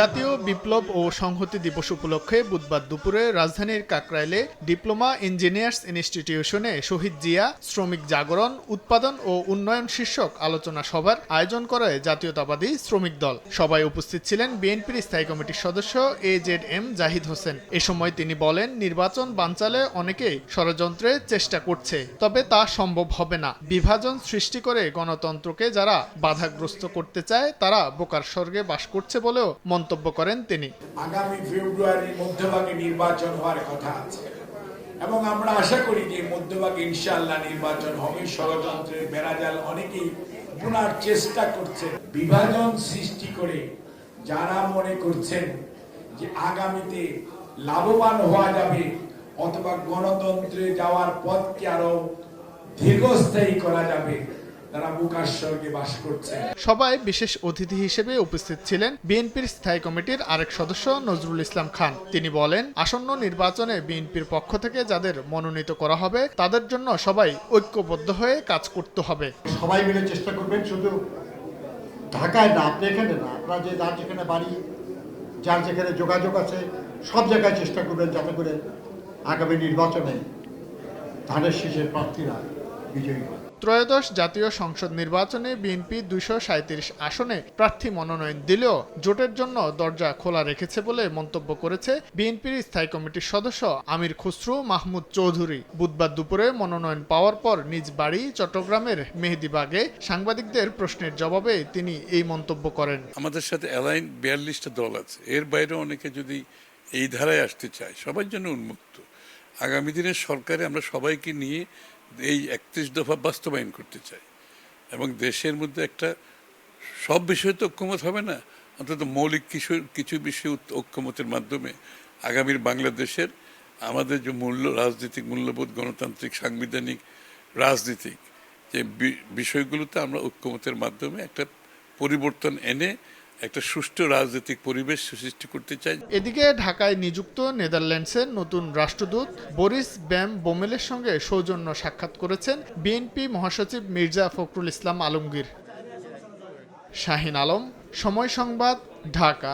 জাতীয় বিপ্লব ও সংহতি দিবস উপলক্ষে বুধবার দুপুরে রাজধানীর কাকরাইলে ডিপ্লোমা ইঞ্জিনিয়ার্স ইনস্টিটিউশনে শহীদ জিয়া, শ্রমিক জাগরণ, উৎপাদন ও উন্নয়ন শীর্ষক আলোচনা সভার আয়োজন করে জাতীয়তাবাদী শ্রমিক দল। সবাই উপস্থিত ছিলেন বিএনপির স্থায়ী কমিটির সদস্য A Z M Zahid Hossain. এ সময় তিনি বলেন, নির্বাচন বানচালে অনেকেই ষড়যন্ত্রের চেষ্টা করছে, তবে তা সম্ভব হবে না। বিভাজন সৃষ্টি করে গণতন্ত্রকে যারা বাধাগ্রস্ত করতে চায়, তারা বোকার স্বর্গে বাস করছে বলেও মন্তব্য করেন তিনি। আগামী ফেব্রুয়ারির মধ্যভাগে নির্বাচন হওয়ার কথা আছে। এবং আমরা আশা করি যে মধ্যভাগে ইনশাআল্লাহ নির্বাচন হবে। ষড়যন্ত্রের বেড়াজাল অনেকেই বোনার চেষ্টা করছে বিভাজন সৃষ্টি করে যারা মনে করছেন যে আগামীতে লাভবান হওয়া যাবে অথবা গণতন্ত্রে যাওয়ার পথকে আরও দীর্ঘস্থায়ী করা যাবে তারা বুকার স্বর্গে বাস করছে। সবাই বিশেষ অতিথি হিসেবে উপস্থিত ছিলেন বিএনপির স্থায়ী কমিটির আরেক সদস্য নজরুল ইসলাম খান। তিনি বলেন আসন্ন নির্বাচনে বিএনপির পক্ষ থেকে যাদের মনোনীত করা হবে তাদের জন্য সবাই ঐক্যবদ্ধ হয়ে কাজ করতে হবে। সবাই মিলে চেষ্টা করবেন শুধু ঢাকায় না আপনি এখানে না আপনার যে যার যেখানে বাড়ি যার যেখানে যোগাযোগ আছে সব জায়গায় চেষ্টা করবেন যাতে করে আগামী নির্বাচনে ধানের শীষের প্রার্থীরা বিজয়ী হয় ত্রয়োদশ জাতীয় সংসদ নির্বাচনে বিএনপি দুইশো সাঁত্রিশ আসনে প্রার্থী মনোনয়ন দিলেও জোটের জন্য দরজা খোলা রেখেছে বলে মন্তব্য করেছে বিএনপির স্থায়ী কমিটির সদস্য আমির খুসরু মাহমুদ চৌধুরী। বুধবার দুপুরে মনোনয়ন পাওয়ার পর নিজ বাড়ি চট্টগ্রামের মেহেদিবাগে সাংবাদিকদের প্রশ্নের জবাবে তিনি এই মন্তব্য করেন। আমাদের সাথে অ্যালাইন বিয়াল্লিশটা দল আছে। এর বাইরে অনেকে যদি এই ধারায় আসতে চায়, সবার জন্য উন্মুক্ত। আগামী দিনের সরকারে আমরা সবাইকে নিয়ে এই একত্রিশ দফা বাস্তবায়ন করতে চাই। এবং দেশের মধ্যে একটা, সব বিষয়ে তো ঐক্যমত হবে না। অন্তত মৌলিক কিছু কিছু বিষয়ে ঐক্যমতের মাধ্যমে আগামীর বাংলাদেশের আমাদের যে মূল্য, রাজনৈতিক মূল্যবোধ, গণতান্ত্রিক, সাংবিধানিক, রাজনীতিক, যে বিষয়গুলোতে আমরা ঐক্যমতের মাধ্যমে একটা পরিবর্তন এনে একটা সুষ্ঠু রাজনৈতিক পরিবেশ সৃষ্টি করতে চাই। এদিকে ঢাকায় নিযুক্ত নেদারল্যান্ডসের নতুন রাষ্ট্রদূত বরিস ব্যাম বোমেলের সঙ্গে সৌজন্য সাক্ষাৎ করেছেন বিএনপি মহাসচিব মির্জা ফখরুল ইসলাম আলমগীর। শাহিন আলম, সময় সংবাদ, ঢাকা।